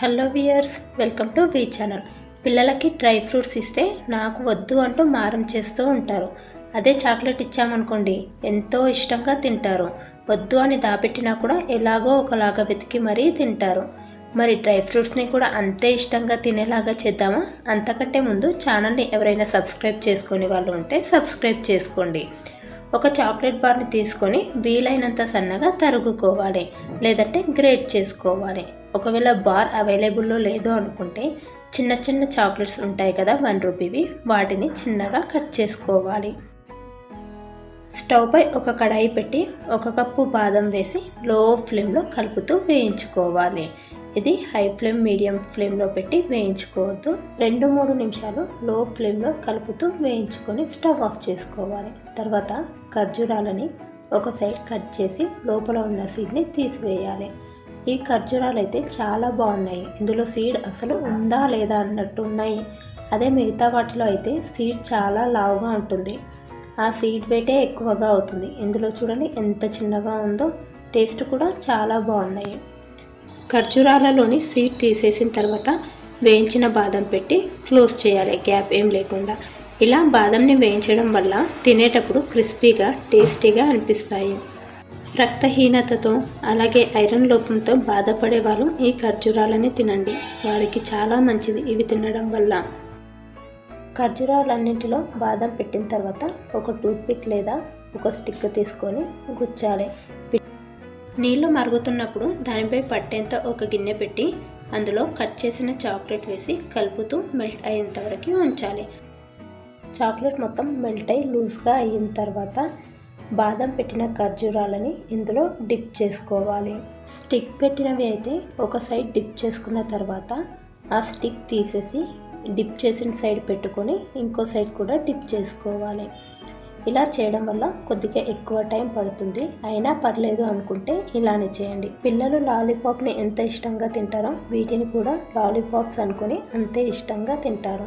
Hello viewers welcome to V channel. పిల్లలకి dry fruits ఇస్తే నాకు వద్దు అంటూ మారం చేస్తూ ఉంటారు. అదే చాక్లెట్ ఇచ్చామనుకోండి ఎంతో ఇష్టంగా తింటారు. వద్దు అని దాపెట్టినా కూడా ఎలాగో ఒకలాగా వెతికి మరీ తింటారు. మరి డ్రై ఫ్రూట్స్ని కూడా అంతే ఇష్టంగా తినేలాగా చేద్దామా? అంతకంటే ముందు ఛానల్ని ఎవరైనా సబ్స్క్రైబ్ చేసుకునే వాళ్ళు ఉంటే సబ్స్క్రైబ్ చేసుకోండి. ఒక చాక్లెట్ బార్ని తీసుకొని వీలైనంత సన్నగా తరుగుకోవాలి లేదంటే గ్రేట్ చేసుకోవాలి. ఒకవేళ బార్ అవైలబుల్లో లేదు అనుకుంటే చిన్న చిన్న చాక్లెట్స్ ఉంటాయి కదా వన్ రూపీవి వాటిని చిన్నగా కట్ చేసుకోవాలి. స్టవ్పై ఒక కడాయి పెట్టి ఒక కప్పు బాదం వేసి లో ఫ్లేమ్లో కలుపుతూ వేయించుకోవాలి. ఇది హై ఫ్లేమ్ మీడియం ఫ్లేమ్లో పెట్టి వేయించుకోవద్దు. రెండు మూడు నిమిషాలు లో ఫ్లేమ్లో కలుపుతూ వేయించుకొని స్టవ్ ఆఫ్ చేసుకోవాలి. తర్వాత ఖర్జూరాలని ఒక సైడ్ కట్ చేసి లోపల ఉన్న సీడ్ని తీసివేయాలి. ఈ ఖర్జూరాలు అయితే చాలా బాగున్నాయి. ఇందులో సీడ్ అసలు ఉందా లేదా అన్నట్టు ఉన్నాయి. అదే మిగతా వాటిలో అయితే సీడ్ చాలా లావుగా ఉంటుంది. ఆ సీడ్ వెయిటే ఎక్కువగా అవుతుంది. ఇందులో చూడండి ఎంత చిన్నగా ఉందో. టేస్ట్ కూడా చాలా బాగున్నాయి. ఖర్జూరాలలోని సీడ్ తీసేసిన తర్వాత వేయించిన బాదం పెట్టి క్లోజ్ చేయాలి. గ్యాప్ ఏం లేకుండా. ఇలా బాదంని వేయించడం వల్ల తినేటప్పుడు క్రిస్పీగా టేస్టీగా అనిపిస్తాయి. రక్తహీనతతో అలాగే ఐరన్ లోపంతో బాధపడే వాళ్ళు ఈ ఖర్జూరాలని తినండి. వారికి చాలా మంచిది ఇవి తినడం వల్ల. ఖర్జూరాలన్నింటిలో బాదం పెట్టిన తర్వాత ఒక టూత్పిక్ లేదా ఒక స్టిక్ తీసుకొని గుచ్చాలి. నీళ్ళు మరుగుతున్నప్పుడు దానిపై పట్టేంత ఒక గిన్నె పెట్టి అందులో కట్ చేసిన చాక్లెట్ వేసి కలుపుతూ మెల్ట్ అయ్యేంత వరకు ఉంచాలి. చాక్లెట్ మొత్తం మెల్ట్ అయి లూజ్గా అయిన తర్వాత బాదం పెట్టిన ఖర్జూరాలని ఇందులో డిప్ చేసుకోవాలి. స్టిక్ పెట్టినవి అయితే ఒక సైడ్ డిప్ చేసుకున్న తర్వాత ఆ స్టిక్ తీసేసి డిప్ చేసిన సైడ్ పెట్టుకొని ఇంకో సైడ్ కూడా డిప్ చేసుకోవాలి. ఇలా చేయడం వల్ల కొద్దిగా ఎక్కువ టైం పడుతుంది. అయినా పర్లేదు అనుకుంటే ఇలానే చేయండి. పిల్లలు లాలీపాప్ని ఎంత ఇష్టంగా తింటారో వీటిని కూడా లాలీపాప్స్ అనుకుని అంతే ఇష్టంగా తింటారు.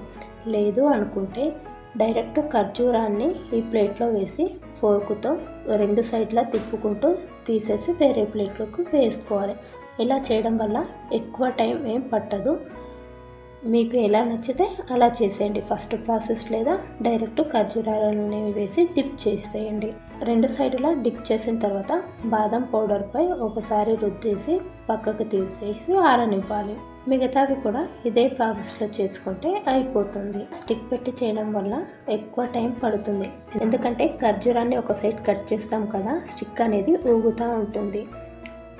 లేదు అనుకుంటే డైరెక్ట్ ఖర్జూరాన్ని ఈ ప్లేట్లో వేసి ఫోర్కుతో రెండు సైడ్లా తిప్పుకుంటూ తీసేసి వేరే ప్లేట్లోకి వేసుకోవాలి. ఇలా చేయడం వల్ల ఎక్కువ టైం ఏం పట్టదు. మీకు ఎలా నచ్చితే అలా చేసేయండి. ఫస్ట్ ప్రాసెస్ లేదా డైరెక్ట్ ఖర్జూరాలని వేసి డిప్ చేసేయండి. రెండు సైడులా డిప్ చేసిన తర్వాత బాదం పౌడర్పై ఒకసారి రుద్దేసి పక్కకు తీసేసి ఆరనివ్వాలి. మిగతావి కూడా ఇదే ప్రాసెస్లో చేసుకుంటే అయిపోతుంది. స్టిక్ పెట్టి చేయడం వల్ల ఎక్కువ టైం పడుతుంది. ఎందుకంటే ఖర్జూరాన్ని ఒక సైడ్ కట్ చేస్తాం కదా స్టిక్ అనేది ఊగుతూ ఉంటుంది.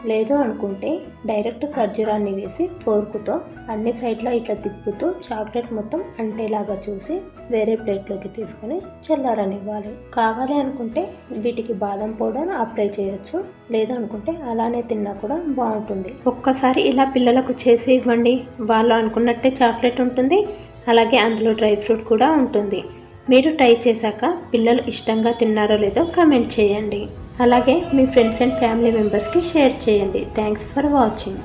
లేదు అనుకుంటే డైరెక్ట్ ఖర్జూరాన్ని వేసి ఫోర్కుతో అన్ని సైడ్లో ఇట్లా తిప్పుతూ చాక్లెట్ మొత్తం అంటేలాగా చూసి వేరే ప్లేట్లోకి తీసుకొని చల్లారనివ్వాలి. కావాలి అనుకుంటే వీటికి బాదం పౌడర్ అప్లై చేయొచ్చు లేదా అనుకుంటే అలానే తిన్నా కూడా బాగుంటుంది. ఒక్కసారి ఇలా పిల్లలకు చేసి ఇవ్వండి. వాళ్ళు అనుకున్నట్టే చాక్లెట్ ఉంటుంది అలాగే అందులో డ్రై ఫ్రూట్ కూడా ఉంటుంది. మీరు ట్రై చేశాక పిల్లలు ఇష్టంగా తిన్నారో లేదో కమెంట్ చేయండి. అలాగే మీ ఫ్రెండ్స్ అండ్ ఫ్యామిలీ మెంబర్స్కి షేర్ చేయండి. Thanks for watching.